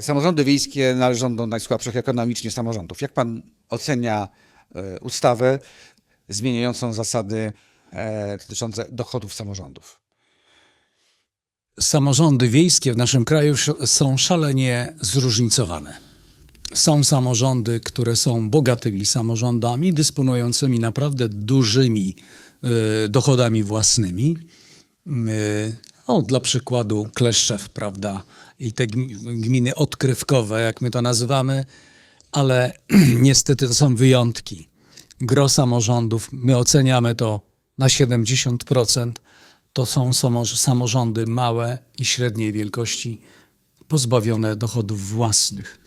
Samorządy wiejskie należą do najsłabszych ekonomicznie samorządów. Jak pan ocenia e, ustawę zmieniającą zasady e, dotyczące dochodów samorządów? Samorządy wiejskie w naszym kraju są szalenie zróżnicowane. Są samorządy, które są bogatymi samorządami, dysponującymi naprawdę dużymi y, dochodami własnymi. O, dla przykładu Kleszczew, prawda, i te gmi- gminy odkrywkowe, jak my to nazywamy, ale niestety to są wyjątki. Gro samorządów, my oceniamy to na 70%, to są samo- samorządy małe i średniej wielkości, pozbawione dochodów własnych.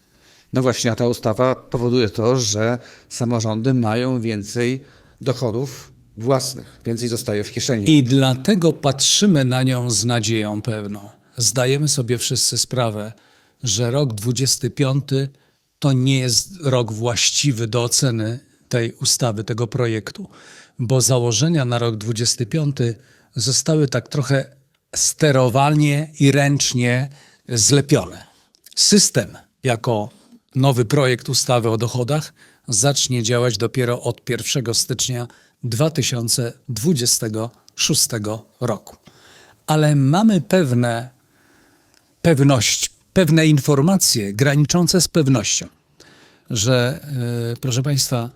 No właśnie, a ta ustawa powoduje to, że samorządy mają więcej dochodów własnych, więcej zostaje w kieszeni. I dlatego patrzymy na nią z nadzieją pewną. Zdajemy sobie wszyscy sprawę, że rok 25 to nie jest rok właściwy do oceny tej ustawy, tego projektu, bo założenia na rok 25 zostały tak trochę sterowalnie i ręcznie zlepione. System jako nowy projekt ustawy o dochodach zacznie działać dopiero od 1 stycznia 2026 roku. Ale mamy pewne pewność, pewne informacje graniczące z pewnością, że, e, proszę Państwa,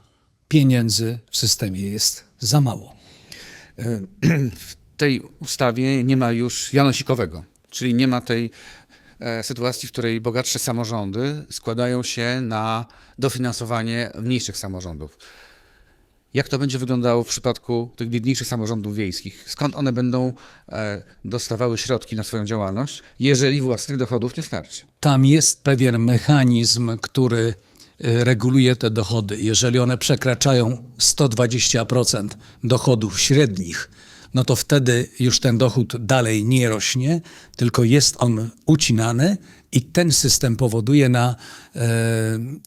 pieniędzy w systemie jest za mało. W tej ustawie nie ma już janosikowego, czyli nie ma tej e, sytuacji, w której bogatsze samorządy składają się na dofinansowanie mniejszych samorządów. Jak to będzie wyglądało w przypadku tych biedniejszych samorządów wiejskich? Skąd one będą e, dostawały środki na swoją działalność, jeżeli własnych dochodów nie starczy? Tam jest pewien mechanizm, który y, reguluje te dochody. Jeżeli one przekraczają 120% dochodów średnich, no to wtedy już ten dochód dalej nie rośnie, tylko jest on ucinany i ten system powoduje na e,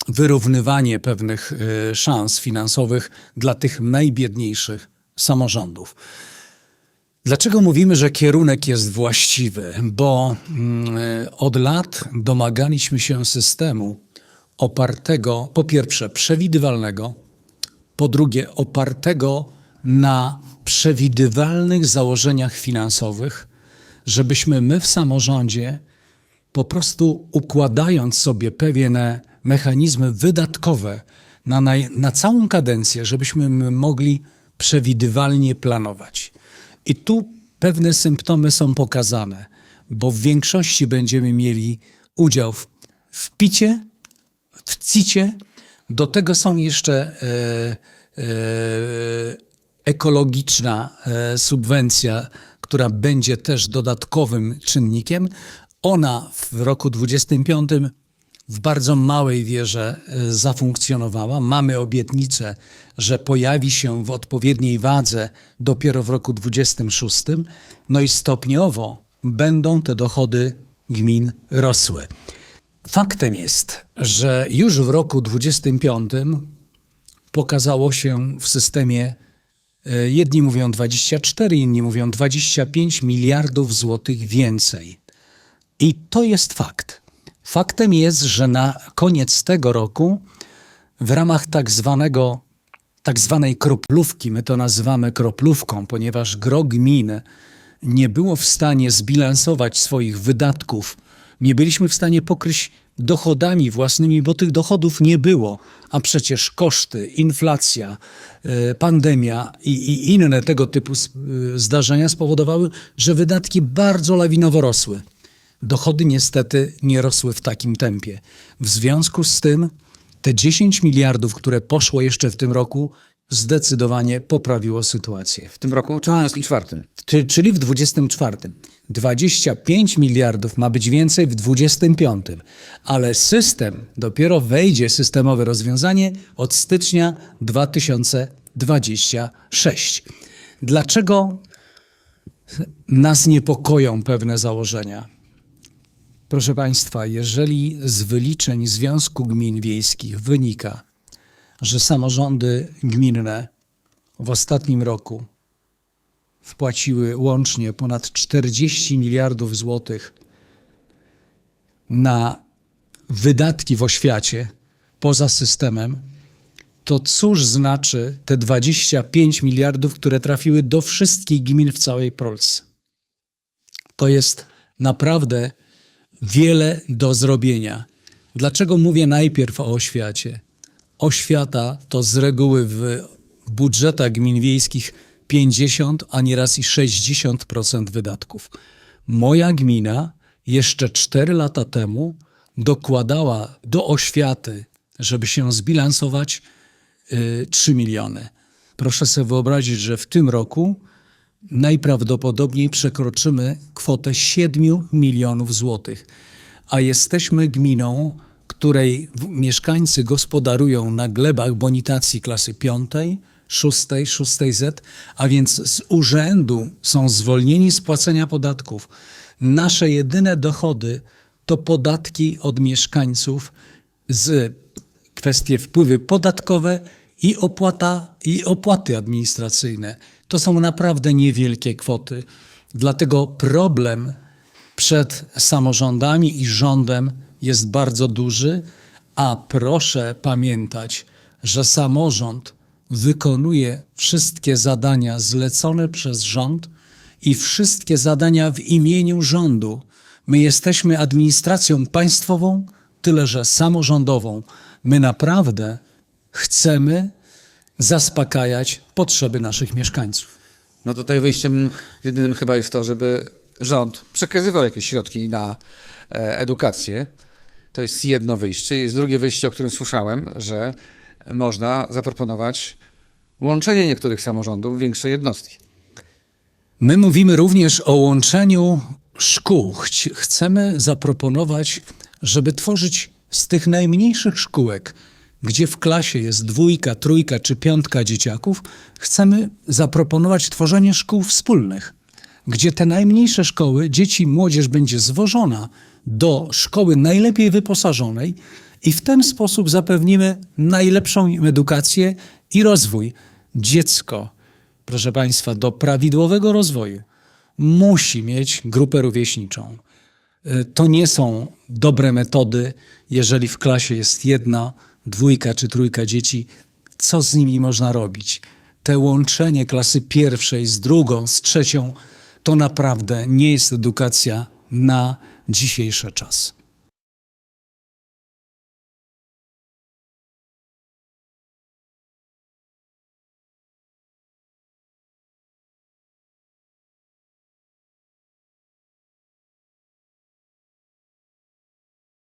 wyrównywanie pewnych e, szans finansowych dla tych najbiedniejszych samorządów. Dlaczego mówimy, że kierunek jest właściwy? Bo mm, od lat domagaliśmy się systemu opartego, po pierwsze, przewidywalnego, po drugie, opartego na przewidywalnych założeniach finansowych, żebyśmy my w samorządzie po prostu układając sobie pewne mechanizmy wydatkowe na, naj, na całą kadencję, żebyśmy my mogli przewidywalnie planować. I tu pewne symptomy są pokazane, bo w większości będziemy mieli udział w, w picie, w cicie. Do tego są jeszcze e, e, ekologiczna e, subwencja, która będzie też dodatkowym czynnikiem. Ona w roku 25 w bardzo małej wierze e, zafunkcjonowała. Mamy obietnicę, że pojawi się w odpowiedniej wadze dopiero w roku 26. No i stopniowo będą te dochody gmin rosły. Faktem jest, że już w roku 25 pokazało się w systemie, e, jedni mówią 24, inni mówią 25 miliardów złotych więcej. I to jest fakt. Faktem jest, że na koniec tego roku w ramach tak zwanego tak zwanej kroplówki, my to nazywamy kroplówką, ponieważ gro gmin nie było w stanie zbilansować swoich wydatków, nie byliśmy w stanie pokryć dochodami własnymi, bo tych dochodów nie było, a przecież koszty, inflacja, e, pandemia i, i inne tego typu e, zdarzenia spowodowały, że wydatki bardzo lawinowo rosły. Dochody niestety nie rosły w takim tempie. W związku z tym te 10 miliardów, które poszło jeszcze w tym roku, zdecydowanie poprawiło sytuację. W tym roku czy w 24? Czy- Czyli w 24. 25 miliardów ma być więcej w 25, ale system dopiero wejdzie, systemowe rozwiązanie od stycznia 2026. Dlaczego nas niepokoją pewne założenia? Proszę Państwa, jeżeli z wyliczeń Związku Gmin Wiejskich wynika, że samorządy gminne w ostatnim roku wpłaciły łącznie ponad 40 miliardów złotych na wydatki w oświacie poza systemem, to cóż znaczy te 25 miliardów, które trafiły do wszystkich gmin w całej Polsce? To jest naprawdę wiele do zrobienia. Dlaczego mówię najpierw o oświacie? Oświata to z reguły w budżetach gmin wiejskich 50, a nieraz i 60% wydatków. Moja gmina jeszcze 4 lata temu dokładała do oświaty, żeby się zbilansować, y, 3 miliony. Proszę sobie wyobrazić, że w tym roku najprawdopodobniej przekroczymy kwotę 7 milionów złotych, a jesteśmy gminą, której mieszkańcy gospodarują na glebach bonitacji klasy 5, 6, 6Z, a więc z urzędu są zwolnieni z płacenia podatków. Nasze jedyne dochody to podatki od mieszkańców z kwestie wpływy podatkowe i, opłata, i opłaty administracyjne. To są naprawdę niewielkie kwoty. Dlatego problem przed samorządami i rządem jest bardzo duży, a proszę pamiętać, że samorząd wykonuje wszystkie zadania zlecone przez rząd i wszystkie zadania w imieniu rządu. My jesteśmy administracją państwową, tyle że samorządową. My naprawdę chcemy zaspokajać potrzeby naszych mieszkańców. No tutaj wyjściem jedynym chyba jest to, żeby rząd przekazywał jakieś środki na e, edukację. To jest jedno wyjście. Jest drugie wyjście, o którym słyszałem, że można zaproponować łączenie niektórych samorządów w większe jednostki. My mówimy również o łączeniu szkół. Chcemy zaproponować, żeby tworzyć z tych najmniejszych szkółek, gdzie w klasie jest dwójka, trójka czy piątka dzieciaków, chcemy zaproponować tworzenie szkół wspólnych, gdzie te najmniejsze szkoły, dzieci i młodzież będzie zwożona do szkoły najlepiej wyposażonej i w ten sposób zapewnimy najlepszą edukację i rozwój. Dziecko, proszę Państwa, do prawidłowego rozwoju musi mieć grupę rówieśniczą. Y, To nie są dobre metody, jeżeli w klasie jest jedna, dwójka czy trójka dzieci. Co z nimi można robić? Te łączenie klasy pierwszej z drugą, z trzecią, to naprawdę nie jest edukacja na dzisiejszy czas.